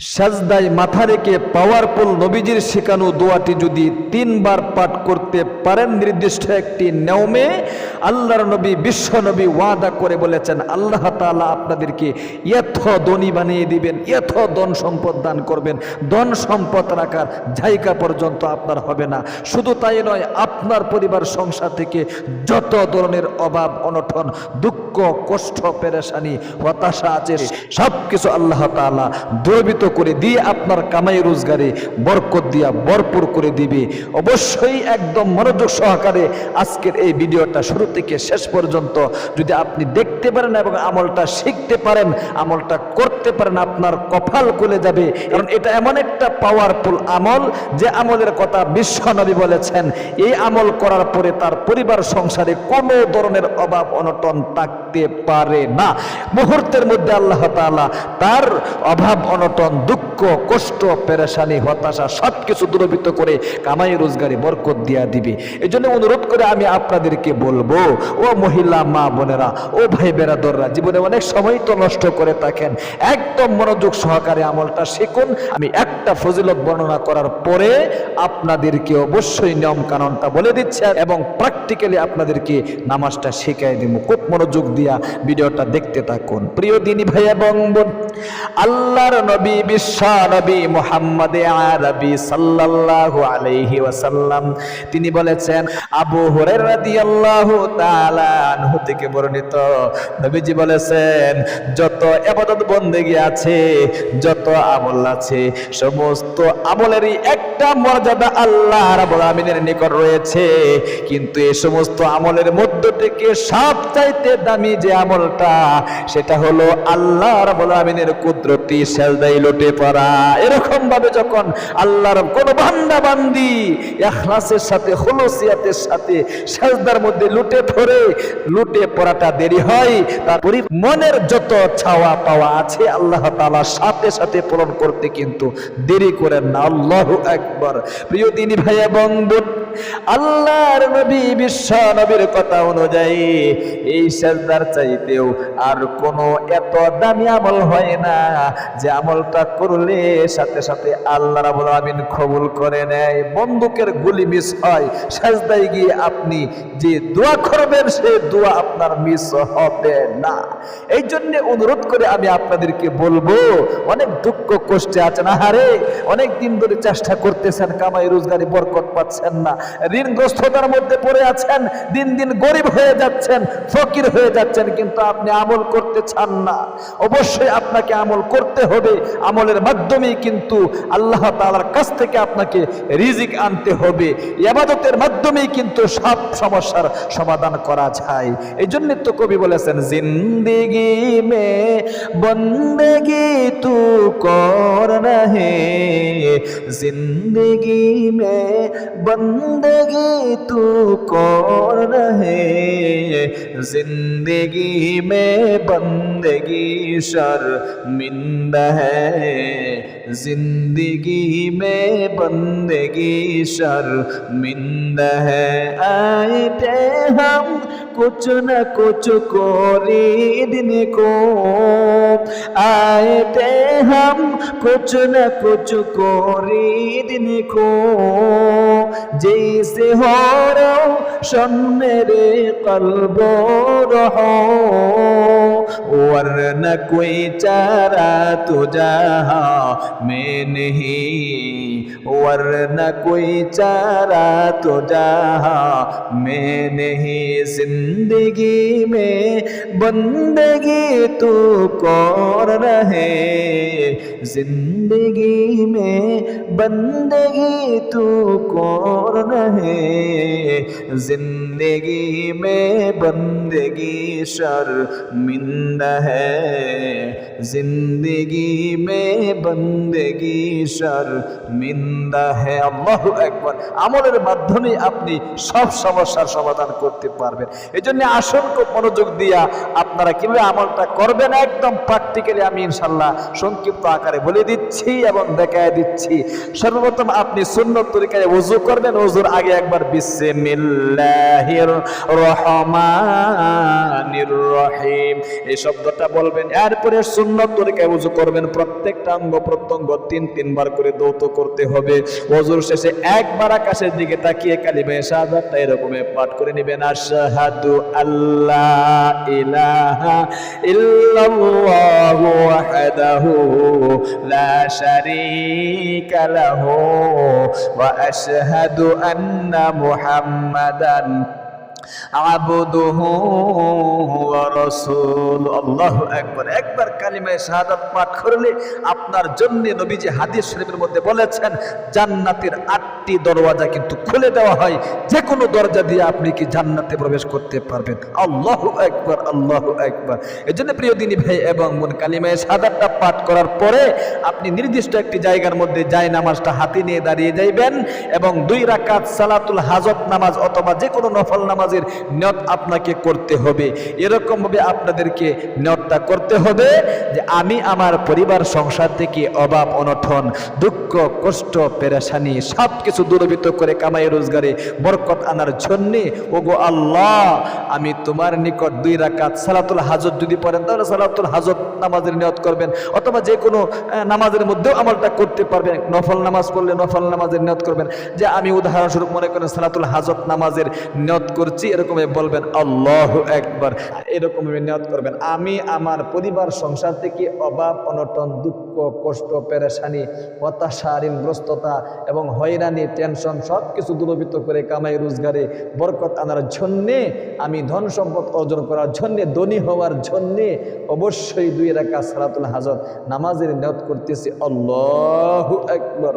সাজদায় মাথা রেখে পাওয়ারফুল নবীজির শেখানো দোয়াটি যদি তিনবার পাঠ করতে পারেন, নির্দিষ্ট একটি নেওমে আল্লাহর নবী, বিশ্ব নবী ওয়াদা করে বলেছেন, আল্লাহ তাআলা আপনাদেরকে এথ ধনী বানিয়ে দিবেন এথ ধন সম্পদ দান করবেন, ধন সম্পদ রাখার জায়গা পর্যন্ত আপনার হবে না। শুধু তাই নয়, আপনার পরিবার, সংসার থেকে যত ধরনের অভাব, অনটন, দুঃখ, কষ্ট, পেরেশানি, হতাশা আছে সব কিছু আল্লাহ তাআলা দূরবিত করে দিয়ে আপনার কামাই রোজগারে বরকত দিয়া ভরপুর করে দিবে। অবশ্যই একদম মনোযোগ সহকারে আজকের এই ভিডিওটা শুরু থেকে শেষ পর্যন্ত যদি আপনি দেখতে পারেন এবং আমলটা শিখতে পারেন, আমলটা করতে পারেন, আপনার কপাল খুলে যাবে। কারণ এটা এমন একটা পাওয়ারফুল আমল যে আমলের কথা বিশ্ব নবী বলেছেন, এই আমল করার পরে তার পরিবার সংসারে কোনো ধরনের অভাব অনটন থাকতে পারে না। মুহূর্তের মধ্যে আল্লাহ তার অভাব অনটন দুঃখ, কষ্ট, পেরেশানি, হতাশা সব কিছু দূরবীত করে কামাই রোজগারে বরকত দিয়া দিবে। এই জন্য অনুরোধ করে আমি আপনাদেরকে বলব, ও মহিলা মা বোনেরা, ও ভাই বেরাদররা, জীবনে অনেক সময় তো নষ্ট করে থাকেন, একদম মনোযোগ সহকারে আমলটা শিখুন। আমি একটা ফজিলত বর্ণনা করার পরে আপনাদেরকে অবশ্যই নিয়ম কানুনটা বলে দিচ্ছি এবং প্র্যাকটিক্যালি আপনাদেরকে নামাজটা শিখাই দিব। খুব মনোযোগ দিয়া ভিডিওটা দেখতে থাকুন। প্রিয় দিনী ভাই এবং বোন আল্লাহর নবী বিশ্ব নবী মোহাম্মদ আরবি সাল্লাল্লাহু আলাইহি ওয়াসাল্লাম। তিনি বলেছেন, আবু হুরায়রা রাদিয়াল্লাহু তাআলা আনহু থেকে বর্ণিত। নবীজি বলেছেন, যত ইবাদত বندگی আছে, যত আমল আছে, সমস্ত আমলেরই একটা মর্যাদা আল্লাহ রাব্বুল আমিনের নিকট রয়েছে। কিন্তু এই সমস্ত আমলের মধ্য থেকে সবচাইতে দামি যে আমলটা, সেটা হলো আল্লাহ রাব্বুল আমিনের কুদরতি সেজদায় লুটে পড়া। এরকম ভাবে যখন আল্লাহর কোন বান্দা বান্দি ইখলাসের সাথে, খুলুসিয়াতের সাথে সেজদার মধ্যে লুটে পড়ে, লুটে পড়াটা দেরি হয় তার মনের যত ছাওয়া পাওয়া আছে আল্লাহ তাআলা সাথে সাথে পূরণ করতে কিন্তু দেরি করেন না। আল্লাহু আকবার। প্রিয় দিনী ভাই এবং বোন আল্লাহর নবী বিশ্ব নবীর কথা অনুযায়ী এই সেজদার চাইতেও আর কোনো এত দামি আমল হয় না যে আমলটা করলে সাথে সাথে আল্লাহ রাবুল আমিন কবুল করে নেয়। বন্দুকের গুলি মিস হয়। সেজদায় গিয়ে আপনি যে দোয়া করবেন সে দোয়া আপনার মিস হবে না। এই জন্য অনুরোধ করে আমি আপনাদেরকে বলব, অনেক দুঃখ কষ্টে আছেন। আহারে, অনেক দিন ধরে চেষ্টা করতেছেন, কামাই রোজগারি বরকত পাচ্ছেন না। ঋণগ্রস্ততার মধ্যে পড়ে আছেন, দিন দিন গরিব হয়ে যাচ্ছেন, ফকির হয়ে যাচ্ছেন, কিন্তু আপনি আমল করতে চান না। অবশ্যই আপনাকে আমল করতে হবে, আমলের মাধ্যমেই কিন্তু আল্লাহ তাআলার কাছ থেকে আপনাকে রিজিক আনতে হবে। ইবাদতের মাধ্যমেই কিন্তু সব সমস্যার সমাধান করা যায়। এই জন্য তো কবি বলেছেন, জিন্দেগি মে বন্দেগি তু কর জিন্দেগি মে जिंदगी तू कौन रहे जिंदगी में बंदगी शर्मिंद है जिंदगी में बंदगी शर्मिंद है आए थे हम कुछ न कुछ कोरी दिन को आए थे हम कुछ न कुछ कोरी दिन को जे हो रहो सुन मेरे कल्बो रहो वरना कोई चारा तो जहाँ में नहीं वरना कोई चारा तो जहाँ में नहीं ज़िंदगी में बंदगी तू कर रहे जिंदगी में बंदगी तू कर रहे जिंदगी में बंदगी शर्मिंदा है जिंदगी में बंदगी শর্মিন্দা হে আল্লাহু একবার আমলের মাধ্যমে আপনি সব সমস্যার সমাধান করতে পারবেন এই জন্য আসল খুব মনোযোগ দিয়া আপনারা কিভাবে আমলটা করবেন একদম প্র্যাকটিক্যালি আমি ইনশাল্লাহ সংক্ষিপ্ত আকারে বলে দিচ্ছি এবং দেখায় দিচ্ছি। সর্বপ্রথম আপনি সুন্নত তরিকায় ওযু করবেন, ওযুর আগে একবার বিসমিল্লাহির রহমানির রহিম। এই শব্দটা বলবেন, এরপরে সুন্নত তরিকায় ওযু করবেন, প্রত্যেকটা অঙ্গ প্রত্যঙ্গ তিন তিনবার করে দৌত করতে হবে। ওযুর শেষে একবার আকাশের দিকে তাকিয়ে কালিমা শাহাদাতটা এরকম পাঠ করে নেবেন, আশহাদু আল্লাহ ইলাহা ইল্লাল্লাহু ওয়াহদাহু লা شريك له وأشهد أن আন্না মুহাম্মাদান আবুদুহু الله أكبر أكبر কালিমায়ে শাহাদাত পাঠ করলে আপনার জন্য নবীজি হাদিস শরীফের মধ্যে বলেছেন, জান্নাতের আটটি দরওয়াজা কিন্তু খুলে দেওয়া হয়। যে কোনো দরজা দিয়ে আপনি কি জান্নাতে প্রবেশ করতে পারবেন? আল্লাহু আকবার আল্লাহু আকবার। এজন্য প্রিয় দিনী ভাই এবং বোন, কালিমায়ে শাহাদাতটা পাঠ করার পরে আপনি নির্দিষ্ট একটি জায়গার মধ্যে যাই নামাজটা হাতে নিয়ে দাঁড়িয়ে যাইবেন এবং দুই রাকাত সালাতুল হাজত নামাজ অথবা যে কোনো নফল নামাজের নিয়ত আপনাকে করতে হবে। এরকম ভাবে আপনাদেরকে নিয়তটা করতে হবে। যে আমি আমার পরিবার, সংসার থেকে অভাব অনঠন দুঃখ, কষ্ট, পেরেশানি সব কিছু দূরবীত করে কামাই রোজগারে বরকত আনার জন্যে, ওগো আল্লাহ, আমি তোমার নিকট দুই রাকাত সালাতুল হাজত যদি পড়েন, তাহলে সালাতুল হাজত নামাজের নিয়ত করবেন। অথবা যে কোনো নামাজের মধ্যেও আমলটা করতে পারবেন। নফল নামাজ পড়লে নফল নামাজের নিয়ত করবেন। যে আমি উদাহরণস্বরূপ মনে করেন সালাতুল হাজত নামাজের নিয়ত করছি এরকম বলবেন, আল্লাহ একবার এরকম নিয়ত করবেন, আমি আমার পরিবার, সংসার থেকে অভাব, অনটন, দুঃখ, কষ্ট, পেরেশানি হতাশা ঋণগ্রস্ততা এবং হয়রানি, টেনশন সব কিছু দুরবিত করে কামাই, রোজগারে বরকত আনার জন্যে, আমি ধন সম্পদ অর্জন করার জন্যে, ধনী হওয়ার জন্যে অবশ্যই দুই রাখা সালাতুল হাজত নামাজের নিয়ত করতেছি। অল্লাহ একবার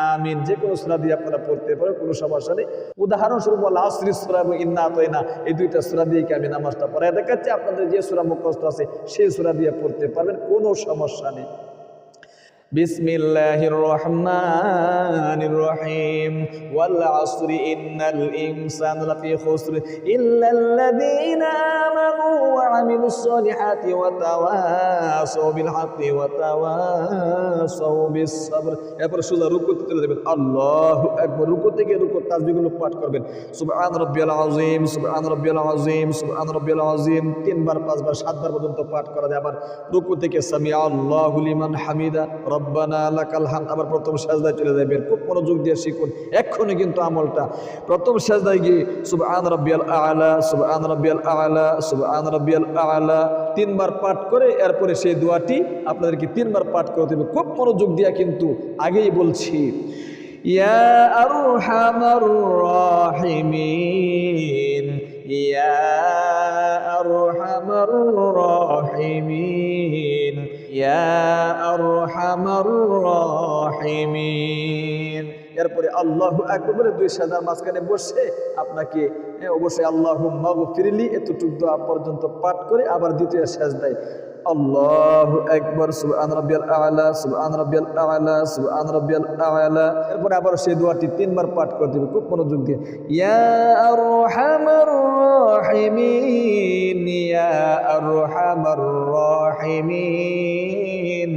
আমিন। যে কোনো সুরা দিয়ে আপনারা পড়তে পারেন, কোনো সমস্যা নেই। উদাহরণস্বরূপ আল্লাহ সুরা এবং ইন্না আতয়না এই দুইটা সুরা দিয়ে আমি নামাজটা পড়াই? দেখাচ্ছি আপনাদের যে সুরা মুখস্থ আছে, সেই সুরা দিয়ে পড়তে পারবেন, কোনো সমস্যা নেই। بسم الله الرحمن الرحيم والعصر إن الإنسان لفي خسر إلا الذين آمنوا وعملوا الصالحات وتواصوا بالحق وتواصوا بالصبر এরপর সোজা রুকুতে চলে যাবেন আল্লাহ একবার রুকু থেকে রুকু তাসবিহগুলো পাঠ করবেন সুবহান রাব্বিয়াল আযীম সুবহান রাব্বিয়াল আযীম সুবহান রাব্বিয়াল আযীম তিনবার পাঁচবার সাতবার পর্যন্ত পাঠ করা যায় আবার রুকু থেকে সামিয়া আল্লাহু লিমান হামিদা রব্বানা লাকাল হামদ, আবার প্রথম সাজদায় চলে যাবেন খুব মনোযোগ দিয়ে শিখুন। এক্ষুনি কিন্তু আমলটা। প্রথম সাজদায় গিয়ে, সুবহান রাব্বিয়াল আলা, সুবহান রাব্বিয়াল আলা, সুবহান রাব্বিয়াল আলা, তিনবার পাঠ করে, এরপরে সেই দোয়াটি আপনাদেরকে তিনবার পাঠ করতে হবে। খুব মনোযোগ দিয়া কিন্তু আগেই বলছি, ইয়া আরহামার রাহিমিন। রাহিমিন এরপরে আল্লাহ আকবর বলে দুই সাজার মাঝখানে বসে আপনাকে হ্যাঁ, অবশ্যই আল্লাহ ফিরিলি এতটুক দোয়া পর্যন্ত পাঠ করে আবার দ্বিতীয় শেষ দেয়। আল্লাহ একবার সুবহান রাব্বিয়াল আলা সুবহান রাব্বিয়াল আলা সুবহান রাব্বিয়াল আলা। এরপরে আবার সেই দোয়াটি তিনবার পাঠ করতে হবে খুব মনোযোগ দিয়ে। ইয়া আরহামার রাহিমিন ইয়া আরহামার রাহিমিন।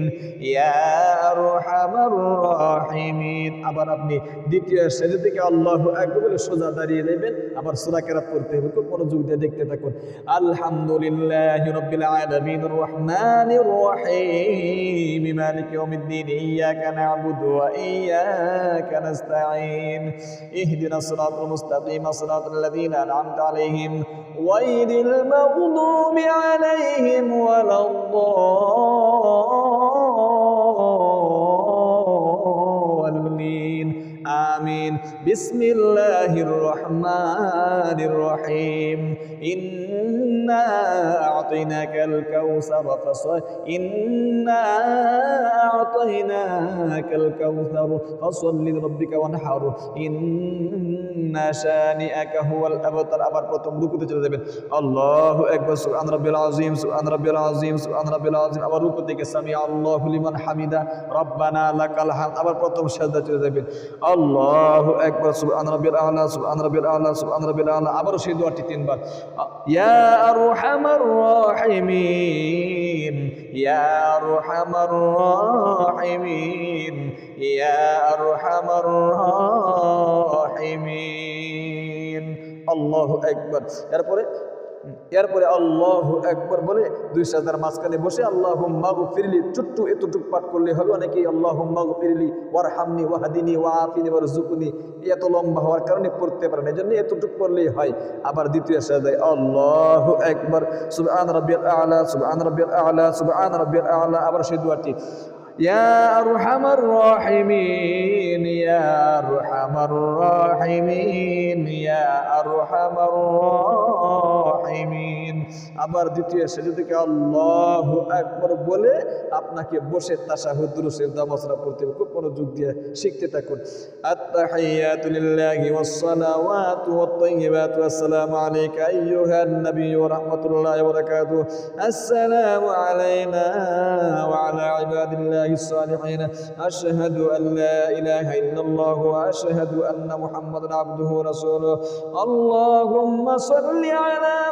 আবার আপনি দ্বিতীয় সেজে থেকে আল্লাহু আকবার বলে সোজা দাঁড়িয়ে নেবেন। আবার সূরা কেরাত পড়তে হবে, খুব মনোযোগ দিয়ে দেখতে থাকুন। আলহামদুলিল্লাহি রাব্বিল আলামিন, রহমানির রহিম। মালিক ইয়াউমিদ্দিন, ইয়াকা না'বুদু ওয়া ইয়াকা নাস্তাঈন। ইহদিনাস সিরাতাল মুস্তাকিম, সিরাতাল লাযীনা আন'আমতা আলাইহিম। গায়রিল মাগদুবি আলাইহিম ওয়ালাদ-দাল্লিন। বিসমিল্লাহির রহমানির রহিম ইন্না আতাইনাকাল কাউসার ফসল ইন্না আতাইনাকাল কাউসার ফসল্লি লিরাব্বিকা ওয়ানহার। ইন্না শানিআকা হুয়াল আবতার। আবার প্রথম রুকুতে চলে যাবেন। আল্লাহু আকবার, সুবহান রাব্বিল আযীম, সুবহান রাব্বিল আযীম, সুবহান রাব্বিল আযীম। আবার রুকু থেকে সামি আল্লাহু লিমান হামিদা, রব্বানা লাকাল হামদ। আবার প্রথম সাজদা চলে যাবেন। আল্লাহু আকবার, সুবহান রাব্বিল আলা, সুবহান রাব্বিল আলা, সুবহান রাব্বিল আলা। আবার সেই দোয়াটি তিনবার। ইয়া আরহামার রাহিমিন, ইয়া আরহামার রাহিমিন, ইয়া আরহামার রাহিমিন। আল্লাহু আকবার। এরপরে এরপরে আল্লাহ একবার বলে দুই সাজার মাঝখানে বসে আল্লাহ মাগু ফিরলি ছোট্ট এতটুক পাঠ করলে হবে অনেকেই আল্লাহ মাগু ফিরলি ওয়ার হামনি ওয়াহাদিনী ওয়া আফিনি ওয়ার জুকুনি এত লম্বা হওয়ার কারণে পড়তে পারেন এই জন্য এতটুক পড়লেই হয় আবার দ্বিতীয় সাজায় আল্লাহ একবার সুবহান রাব্বিয়াল আলা সুবহান রাব্বিয়াল আলা সুবহান রাব্বিয়াল আলা আবার সেই দুয়াটি يا أرحم الراحمين يا أرحم الراحمين يا أرحم الراحمين আবার দ্বিতীয় সেজে থেকে আল্লাহ একবার বলে আপনাকে বসে তাশাহুদ দুরুসের দামাসরা পড়তে হবে খুব মনোযোগ দিয়ে শিখতে থাকুন আত্তাহিয়াতু লিল্লাহি ওয়াস সালাওয়াতু ওয়াত তাইয়্যিবাতু আসসালামু আলাইকা আইয়ুহান নাবিয়্যু ওয়া রাহমাতুল্লাহি ওয়া বারাকাতুহু আসসালামু আলাইনা ওয়া আলা ইবাদিল্লাহি الصالحين أشهد أن لا إله إلا الله وأشهد أن محمدا عبده ورسوله اللهم صل على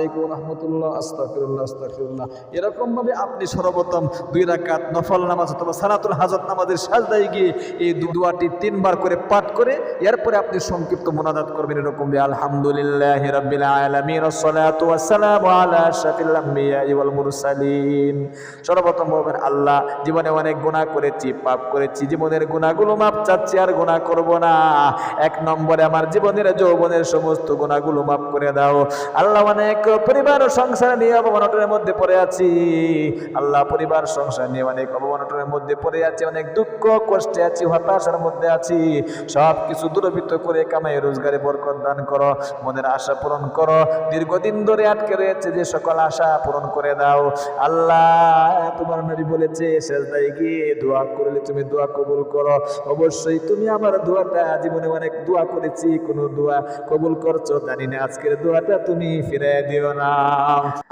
ورحمة الله أستغفر الله أستغفر الله এরকম ভাবে আপনি সর্বপ্রথম দুই রাকাত নফল নামাজ অথবা সালাতুল হাজত নামাজের সাজদায় গিয়ে এই দু- দুয়াটি তিনবার করে পাঠ করে এরপরে আপনি সংক্ষিপ্ত মোনাজাত করবেন এরকম ভাবে আলহামদুলিল্লাহ রাব্বিল আলামিন ওয়াসসালাতু ওয়াসসালামু আলা আশরাফিল আমবিয়া ওয়াল মুরসালিন সর্বপ্রথম বলবেন আল্লাহ জীবনে অনেক গুনাহ করেছি পাপ করেছি জীবনের গুনাহগুলো মাপ চাচ্ছি আর গুনাহ করব না এক নম্বরে আমার জীবনের যৌবনের সমস্ত গুনাহগুলো মাফ করে দাও আল্লাহ অনেক পরিবার ও সংসার নিয়ে অবমাননের মধ্যে পড়ে আছি। আল্লাহ পরিবার, সংসার নিয়ে অনেক অবমাননের মধ্যে পড়ে আছি, অনেক দুঃখ, কষ্টে আছি, হতাশার মধ্যে আছি। সব কিছু দূরবৃত্ত করে কামাই, রোজগারে বরকত দান করো, মনের আশা পূরণ করো। দীর্ঘদিন ধরে আটকে রয়েছে যে সকল আশা পূরণ করে দাও। আল্লাহ তোমার নবী বলেছে, শেষদায় গিয়ে দোয়া করলে তুমি দোয়া কবুল করো। অবশ্যই তুমি আমার দোয়াটা জীবনে অনেক দোয়া করেছি, কোনো দোয়া কবুল করছ, জানি না। আজকের দোয়াটা তুমি ফিরে দিও। না।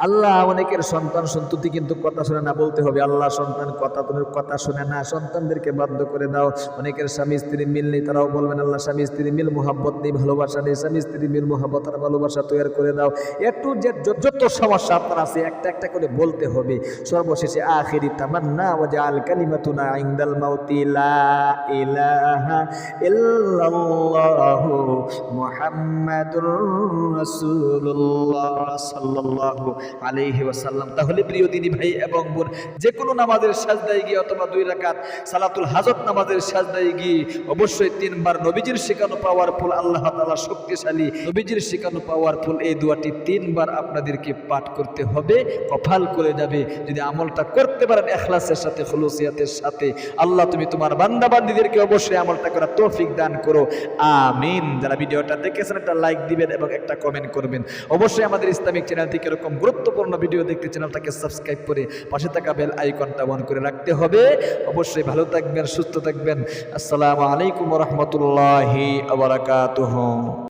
আল্লাহ অনেকের সন্তান সন্ততি কিন্তু কথা শুনে না, বলতে হবে, আল্লাহ সন্তান কথা তুমি কথা শুনে না, সন্তানদেরকে বাধ্য করে দাও। অনেকের স্বামী স্ত্রী মিল নেই, তারাও বলবেন, আল্লাহ, স্বামী স্ত্রী মিল, মোহাব্বত নেই, ভালোবাসা নেই। স্বামী স্ত্রী মিল, মোহাব্বত আর ভালোবাসা তৈরি করে দাও। একটু যে, যত সমস্যা আপনার আছে, একটা একটা করে বলতে হবে। সর্বশেষে আখিরি তামান্না ওয়াজআল কালিমাতুনা ইনদাল মাউতি, লা ইলাহা ইল্লাল্লাহু মুহাম্মাদুর রাসূলুল্লাহ। সাল্লাল্লাহু আলাইহি ওয়াসাল্লাম। তাহলে প্রিয় দিনী ভাই এবং বোন যে কোনো নামাজের সাজদায় গিয়ে অথবা দুই রাকাত সালাতুল হাজত নামাজের সাজদায় গিয়ে অবশ্যই তিনবার নবীজির শেখানো আল্লাহ তাআলা শক্তিশালী। নবীজির শেখানো এই দোয়াটি তিনবার আপনাদেরকে পাঠ করতে হবে, কপাল করে যাবে। যদি আমলটা করতে পারেন এখলাসের সাথে, খুলুসিয়াতের সাথে, আল্লাহ তুমি তোমার বান্দা বান্দিদেরকে অবশ্যই আমলটা করার তৌফিক দান করো। আমিন। যারা ভিডিওটা দেখেছেন একটা লাইক দিবেন এবং একটা কমেন্ট করবেন। অবশ্যই আমাদের ইসলামিক চ্যানেল থেকে এরকম গুরুত্বপূর্ণ ভিডিও দেখতে চ্যানেলটাকে সাবস্ক্রাইব করে পাশে থাকা বেল আইকনটা অন করে রাখতে হবে। অবশ্যই ভালো থাকবেন, সুস্থ থাকবেন। আসসালামু আলাইকুম রহমতুল্লাহি